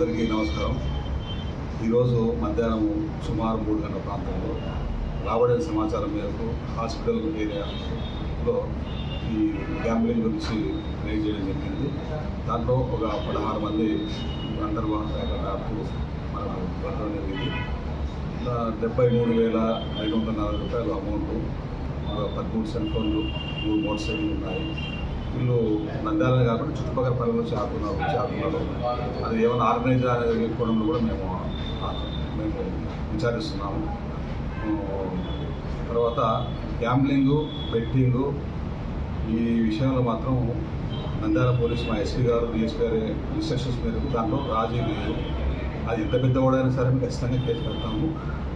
అందరికీ నమస్కారం. ఈరోజు మధ్యాహ్నం సుమారు మూడు గంటల ప్రాంతంలో రాబడిన సమాచారం మేరకు హాస్పిటల్ ఏరియాలో ఈ గ్యాంబ్లింగ్ గురించి రైజ్ చేయడం జరిగింది. దాంట్లో ఒక పదహారు మంది అంతర్వాహకు మనకు పట్టడం జరిగింది. డెబ్బై మూడు వేల ఐదు వందల నలభై రూపాయలు అమౌంట్ ఒక పదమూడు సెల్ ఫోన్లు మూడు మోటార్ సైకిల్ ఉన్నాయి. వీళ్ళు కాకుండా చుట్టుపక్కల పనుల నుంచి ఆడుతున్నారు వచ్చి అది ఏమైనా ఆర్గనైజ్ అనేది కోణంలో కూడా మేము మేము విచారిస్తున్నాము. తర్వాత గ్యాంబ్లింగు బెట్టింగు ఈ విషయంలో మాత్రం నంద్యాల పోలీస్ మా ఎస్పీ గారు డిఎస్పీ గారి ఇన్స్ట్రక్షన్స్ మేరకు దాంట్లో రాజీ లేదు. అది ఎంత పెద్దవాడైనా సరే మేము ఖచ్చితంగా కేసు పెడతాము.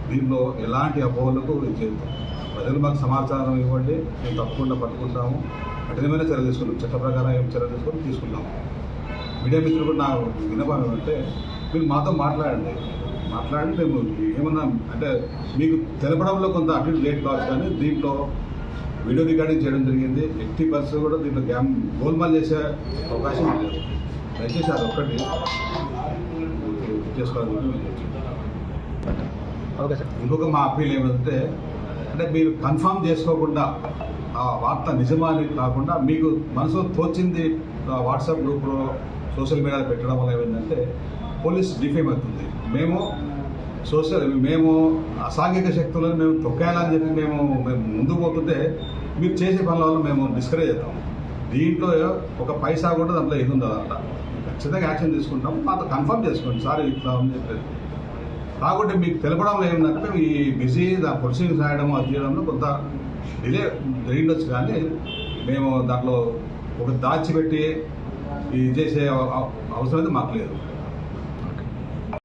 దీనిలో ఎలాంటి అపోహలకు ఇది చేద్దాం ప్రజలు మాకు సమాచారం ఇవ్వండి మేము తప్పకుండా పట్టుకుంటాము. కఠినమైన చర్యలు తీసుకుంటాం చట్ట ప్రకారం ఏం చర్యలు తీసుకొని తీసుకుంటాము మీడియా మిత్రులు కూడా నా వినపం ఏమంటే మీరు మాతో మాట్లాడండి. మాట్లాడి మేము ఏమన్నా అంటే మీకు తెలపడంలో కొంత అటు లేట్ కావచ్చు కానీ దీంట్లో వీడియో రికార్డింగ్ చేయడం జరిగింది. ఎట్టి పరిస్థితులు కూడా దీంట్లో గ్యామ్ గోల్మాల్ చేసే అవకాశం లేదు దయచేసి అది ఒక్కటి చేసుకోవాలని చెప్తున్నాం. Okay sir. ఇంకొక మా అప్పీల్ ఏమంటే అంటే మీరు కన్ఫర్మ్ చేసుకోకుండా ఆ వార్త నిజమా అనేది కాకుండా మీకు మనసులో తోచింది వాట్సాప్ గ్రూప్లో సోషల్ మీడియాలో పెట్టడం వల్ల ఏమైందంటే పోలీస్ డిఫేమ్ అవుతుంది. మేము సోషల్ మేము అసాంఘిక శక్తులను మేము తొక్కేయాలని చెప్పి మేము మేము ముందుకు పోతుంటే మీరు చేసే పనుల వల్ల మేము డిస్కరేజ్ అవుతాం. దీంట్లో ఒక పైసా కూడా దాంట్లో ఏది ఉంది ఖచ్చితంగా యాక్షన్ తీసుకుంటాం. మాతో కన్ఫర్మ్ చేసుకోండి. సార్ ఇట్లా ఉంది చెప్పేది కాకుంటే మీకు తెలపడంలో ఏమిటంటే ఈ బిజీ దాని ప్రొసీడింగ్స్ రాయడం అది చేయడంలో కొంత డిలే జరిగిండొచ్చు కానీ మేము దాంట్లో ఒక దాచిపెట్టి ఇది చేసే అవసరం అయితే మాకు లేదు.